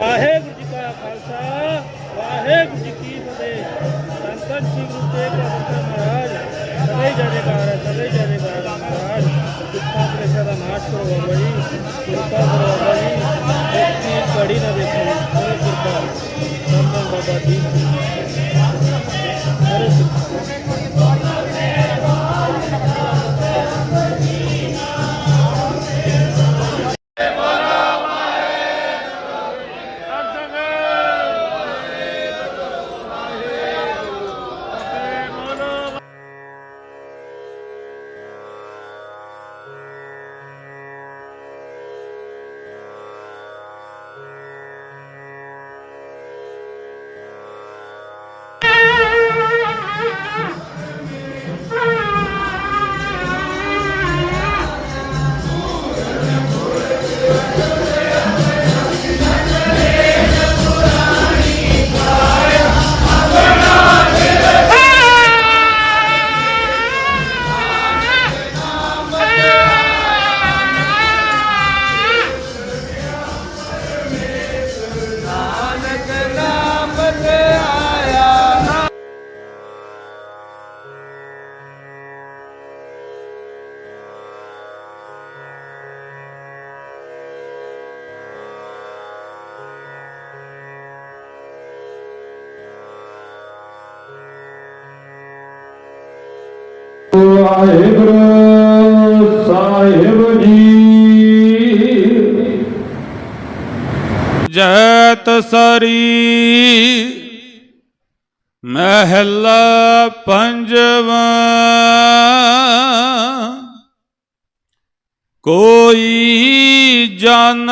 ਵਾਹਿਗੁਰੂ ਜੀ ਕਾ ਖਾਲਸਾ, ਵਾਹਿਗੁਰੂ ਜੀ ਕੀ ਫਤਿਹ। ਸੰਤਨ ਸ੍ਰੀ ਗੁਰੂ ਤੇਗ ਬਹਾਦਰ ਮਹਾਰਾਜ ਸਦੇ ਜੈਕਾਰ ਸਦੇ ਜੈਕਾਰ ਮਹਾਰਾਜ। ਕਿਰਪਾ ਪ੍ਰੇਸ਼ਾ ਦਾ ਨਾਸ਼ ਕਰੋ ਬਾਬਾ ਜੀ ਕਿਰਪਾ ਕਰੋ ਬਾਬਾ ਜੀ। ਇੱਕ ਕੜੀ ਨਾ ਦੇਖੋ ਕਰੋ ਕਿਰਪਾ। ਧੰਨ ਬਾਬਾ ਜੀ। ਵਾਹਿਗੁਰੂ ਸਾਹਿਬ ਜੀ। ਜੈਤ ਸਰੀ ਮਹਿਲਾ ਪੰਜਵਾ। ਕੋਈ ਜਨ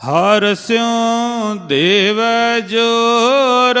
ਹਰ ਸਿਉ ਦੇਵ ਜੋਰ।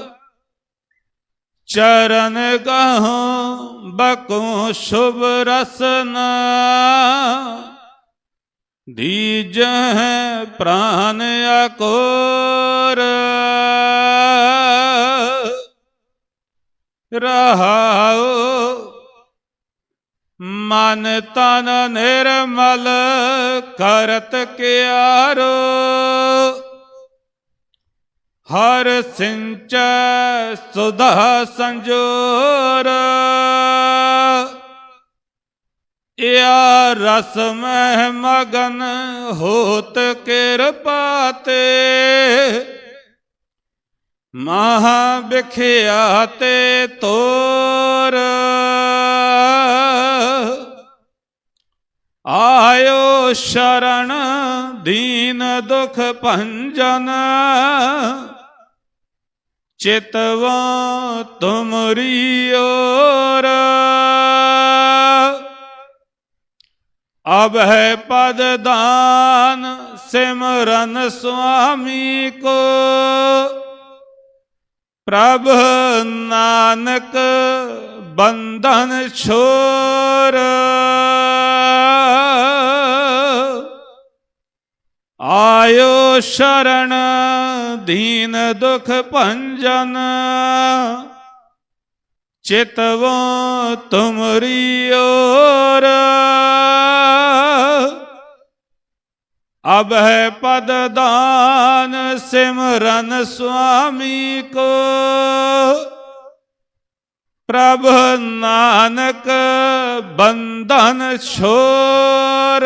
ਚਰਨ ਗਹੋਂ ਬਕੋ ਸ਼ੁਭ ਰਸਨਾ। ਦੀਜਹ ਪ੍ਰਾਨ ਅਕੋਰ। ਰਹਾਉ ਮਨ ਤਨ ਨਿਰਮਲ ਕਰਤ ਕਿਆਰੋ। ਹਰ ਸਿੰਚੈ ਸੁਧਾ ਸੰਜੋਰ। ਇਆ ਰਸ ਮਹਿ ਮਗਨ ਹੋਤ ਕਿਰਪਾ ਤੇ। ਮਹਾ ਵਿਖਿਆ ਤੇ ਤੋਰ। ਆਇਓ ਸ਼ਰਣ ਦੀਨ ਦੁਖ ਭੰਜਨ। ਚਿਤਵਾ ਤੁਮਰੀ ਓਰ ਅਬ ਹੈ ਪਦ ਦਾਨ ਸਿਮਰਨ ਸੁਆਮੀ ਕੋ। ਪ੍ਰਭ ਨਾਨਕ ਬੰਧਨ ਛੋਰ। ਆਇਓ ਸ਼ਰਣ ਦੀਨ ਦੁਖ ਭੰਜਨ ਚਿਤਵੋ ਤੁਮਰੀ ਓਰ ਅਬ ਹੈ ਪਦ ਦਾਨ ਸਿਮਰਨ ਸੁਆਮੀ ਕੋ ਪ੍ਰਭ ਨਾਨਕ ਬੰਧਨ ਛੋਰ